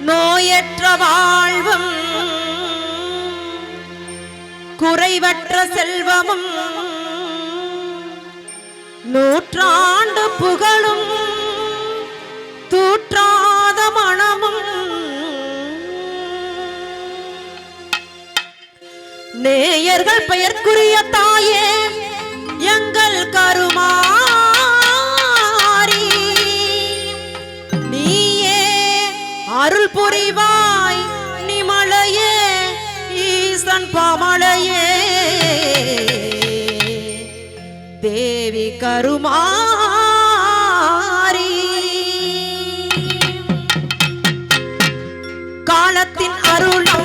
நோயற்ற வாழ்வும் குறைவற்ற செல்வமும் நூற்றாண்டு புகழும் தூற்றாத மனமும். நேயர்கள் பெயர்க்குரிய தாயே அருள் புரிவாய் நீ ஈசன் பாமலையே. தேவி கருமாரி காலத்தின் அருளும்